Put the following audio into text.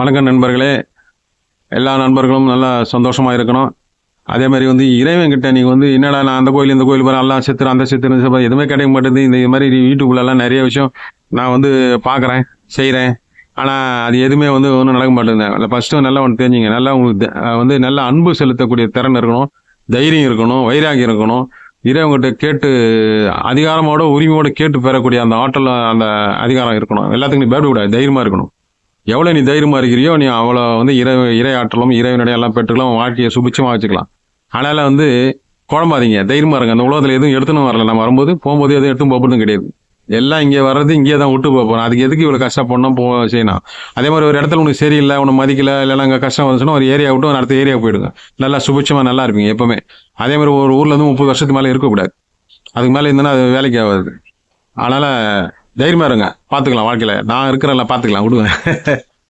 வணக்கம் நண்பர்களே. எல்லா நண்பர்களும் நல்லா சந்தோஷமாக இருக்கணும். அதே மாதிரி வந்து இறைவன்கிட்ட நீங்கள் வந்து என்னடா நான் அந்த கோயில் இந்த கோயில் போகிறேன் எல்லாம் சித்திரம் அந்த சித்திரம் செத்துறேன், எதுவுமே கிடைக்க மாட்டேது இந்த மாதிரி யூடியூப்லலாம் நிறைய விஷயம் நான் வந்து பார்க்குறேன் செய்கிறேன் ஆனால் அது எதுவுமே வந்து ஒன்றும் நடக்க மாட்டேங்குது. ஃபஸ்ட்டு நல்லா ஒன்று தெரிஞ்சுங்க. நல்லா உங்களுக்கு வந்து நல்லா அன்பு செலுத்தக்கூடிய திறன் இருக்கணும். தைரியம் இருக்கணும். வைராகியம் இருக்கணும். இறைவங்கிட்ட கேட்டு அதிகாரமோட உரிமையோட கேட்டு பெறக்கூடிய அந்த ஆற்றல் அந்த அதிகாரம் இருக்கணும். எல்லாத்துக்கும் நீ பயப்படக்கூடாது. தைரியமாக இருக்கணும். எவ்வளோ நீ தைரியமாக இருக்கிறியோ நீ அவ்வளோ வந்து இறை இறை ஆற்றலும் இறைவனுடைய எல்லாம் பெற்றுக்கலாம் வாழ்க்கையை சுபிச்சமாக வச்சுக்கலாம். அதனால் வந்து குழம்பாதீங்க தைரியமாக இருங்க. அந்த உலகத்தில் எதுவும் எடுத்துன்னு வரல. நம்ம வரும்போது போகும்போது எதுவும் எடுத்துன்னு போகிறதும் கிடையாது. எல்லாம் இங்கே வர்றது இங்கே தான் விட்டு போக போகிறோம் அதுக்கு எதுக்கு இவ்வளோ கஷ்டப்படணும் போ செய்யணும்? அதே மாதிரி ஒரு இடத்துல உனக்கு சரியில்லை உன்னை மதிக்கல இல்லைன்னா அங்கே கஷ்டம் வந்துச்சுன்னா ஒரு ஏரியா விட்டு ஒரு அடுத்த ஏரியா போயிடுங்க. நல்லா சுபிச்சமாக நல்லா இருப்பீங்க எப்பவுமே. அதே மாதிரி ஒரு ஊரில் இருந்து முப்பது வருஷத்துக்கு மேலே இருக்கக்கூடாது. அதுக்கு மேலே இருந்ததுன்னா அது வேலைக்கு ஆகாது. அதனால் தைரியமாக இருங்க. பார்த்துக்கலாம் வாழ்க்கையில். நான் இருக்கிறேன்ல பார்த்துக்கலாம் விடுவேன்